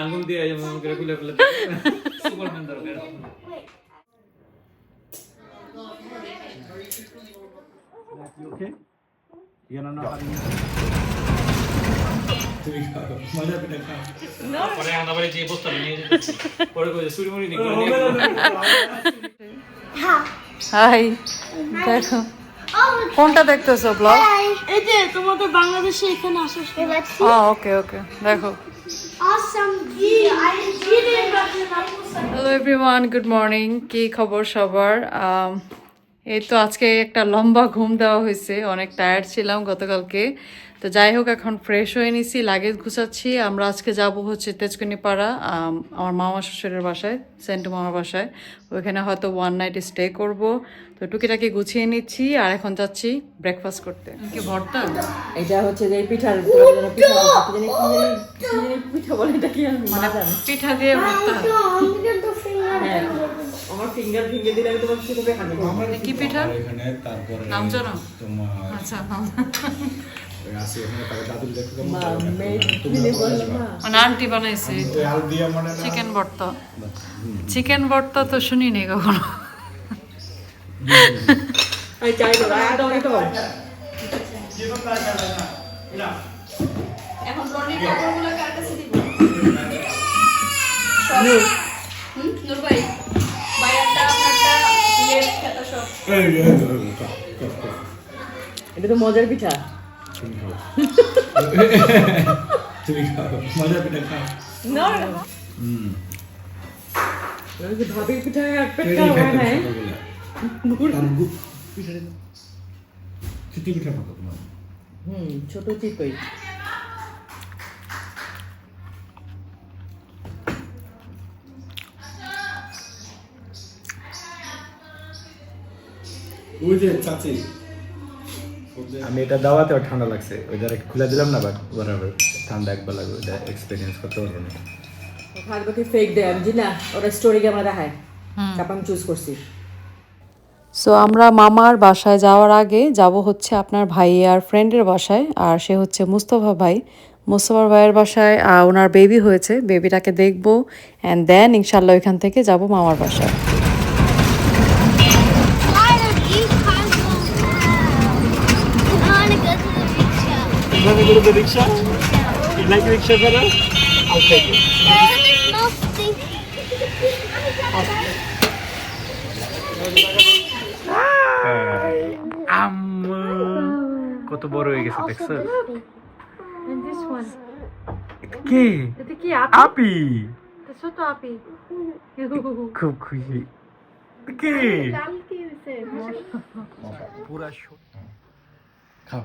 আঙ্গুল দিয়ে যেমন করে খুলে সুপারম্যান দরকার? You don't know how to use hi দেখো। কোনটা দেখতেছো ব্লগ? এই যে তোমাদের বাংলাদেশে এখানে আসা ওকে ওকে দেখো। হ্যালো এভরিওয়ান গুড মর্নিং কি খবর সবার? এই তো আজকে একটা লম্বা ঘুম দেওয়া হয়েছে। অনেক টায়ার্ড ছিলাম গতকালকে। তো যাই হোক এখন ফ্রেশ হয়ে নিছি লাগেজ গুছাচ্ছি। আমরা আজকে যাব হচ্ছে তেজকুনি পাড়া আমার মামা শ্বশুরের বাসায় সেন্টু মামার বাসায়। ওইখানে হয়তো ওয়ান নাইট স্টে করব। তো টুকিটাকি গুছিয়ে নিচ্ছি আর এখন যাচ্ছি ব্রেকফাস্ট করতে। কি ভর্তা? এটা হচ্ছে যে পিঠার তোমাদের পিঠা বলে এটা কি আমি পিঠা দিয়ে ভর্তা? হ্যাঁ। আমার ফিঙ্গার ভেঙে দিলে আমি তোমার কি পিঠা? নাম জানো আচ্ছা না। মানে আন্টি বানাইছে মানে না চিকেন ভর্তা চিকেন ভর্তা তো কখনো ইয়ে কাপ, কাপ, কাপ। এটা তো মজার পিঠা তুমি খাও। তুমি খাও মজা পিঠা খাও না হুম আমি পিঠা আর পেট খাওয়া হয় ছোটবেলায়। পিঠা দে পিঠা খাব তোমার হুম ছোট চিকই ওই যে চাচি আমি এটা দাওয়াতে ঠান্ডা লাগছে। ওই যারা খুলে দিলাম না বাট বরাবর ঠান্ডা একবার লাগবে ওটা এক্সপিরিয়েন্স করতে পারব না। ফেক দেয় আমি না ওরা স্টোরি ক্যামেরা দেখায়। তারপর আমি চুজ করছি। সো আমরা মামার বাসায় যাওয়ার আগে যাব হচ্ছে আপনার ভাই আর ফ্রেন্ডের বাসায় আর সে হচ্ছে মুস্তফা ভাই। মুস্তফার ভাইয়ের বাসায় ওনার বেবি হয়েছে বেবিটাকে দেখব অ্যান্ড দেন ইনশাল্লাহ ওইখান থেকে যাব মামার বাসায়। রিক্সা? লাইক রিক্সা করে থেকে আম্মু কত বড় হয়ে গেছে দেখছ? কে? আপি? খুব খুশি। কে? পুরা খাও।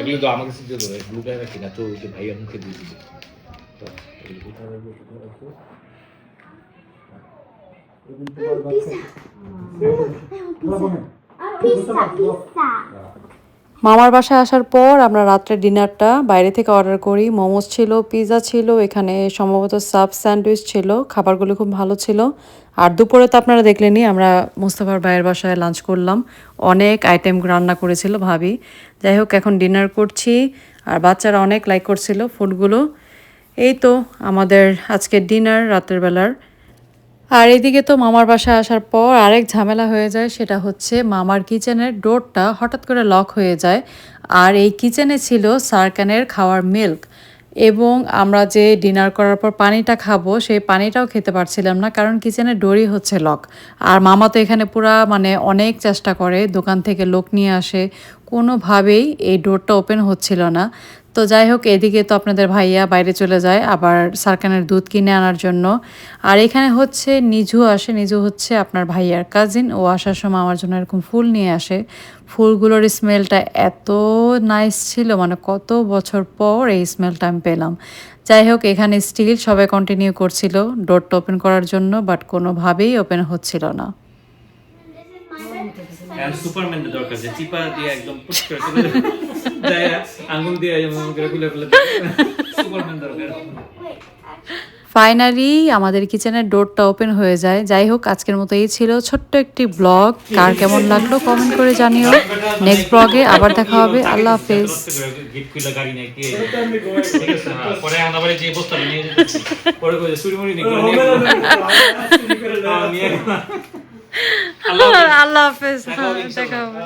এগুলো তো আমাকে সিদ্ধ দেবে গ্লুটাই রাখি না তো ওই যে ভাইয়া মুখে দিয়ে দিবে তো এগুলো pizza, pizza. মামার বাসায় আসার পর আমরা রাত্রে ডিনারটা বাইরে থেকে অর্ডার করি। মোমোস ছিল পিৎজা ছিল, এখানে সম্ভবত সাব স্যান্ডউইচ ছিল, খাবারগুলো খুব ভালো ছিল। আর দুপুরে তো আপনারা দেখলেনই, আমরা মুস্তাফার ভাইয়ের বাসায় লাঞ্চ করলাম। অনেক আইটেম রান্না করেছিল ভাবি। যাই হোক, এখন ডিনার করছি। আর বাচ্চারা অনেক লাইক করছিল ফুডগুলো এই তো আমাদের আজকের ডিনার রাতের বেলার। আর এদিকে তো মামার বাসায় আসার পর আরেক ঝামেলা হয়ে যায়, সেটা হচ্ছে মামার কিচেনের ডোরটা হঠাৎ করে লক হয়ে যায়। আর এই কিচেনে ছিল সারকানের খাওয়ার মিল্ক এবং আমরা যে ডিনার করার পর পানিটা খাব, সেই পানিটাও খেতে পারছিলাম না কারণ কিচেনের ডোরই হচ্ছে লক। আর মামা তো এখানে পুরা মানে অনেক চেষ্টা করে, দোকান থেকে লোক নিয়ে আসে। কোনোভাবেই এই ডোরটা ওপেন হচ্ছিল না। তো যাই হোক এদিকে তো আপনাদের ভাইয়া বাইরে চলে যায় আবার সারকানের দুধ কিনে আনার জন্য। আর এখানে হচ্ছে নিজু আসে নিজু হচ্ছে আপনার ভাইয়ার কাজিন ও আসার সময় আমার জন্য এরকম ফুল নিয়ে আসে। ফুলগুলোর স্মেলটা এত নাইস ছিল মানে কত বছর পর এই স্মেলটা আমি পেলাম। যাই হোক এখানে স্টিল সবাই কন্টিনিউ করছিল ডোরটা ওপেন করার জন্য বাট কোনোভাবেই ওপেন হচ্ছিল না। সুপারম্যানের দরকার যে চিপা দিয়ে একদম পুট করে আঙ্গুল দিয়ে যেমন করে খুলে ফেলে সুপারম্যান দরকার ফাইনালি আমাদের কিচেনের ডোরটা ওপেন হয়ে যায় যাই হোক আজকের মতো এই ছিল ছোট্ট একটি ব্লগ কার কেমন লাগল কমেন্ট করে জানিও নেক্সট ব্লগে আবার দেখা হবে আল্লাহ হাফেজ হ্যাঁ। হ্যাঁ। আল্লাহ হাফেজ। ইনশাআল্লাহ। দেখা হবে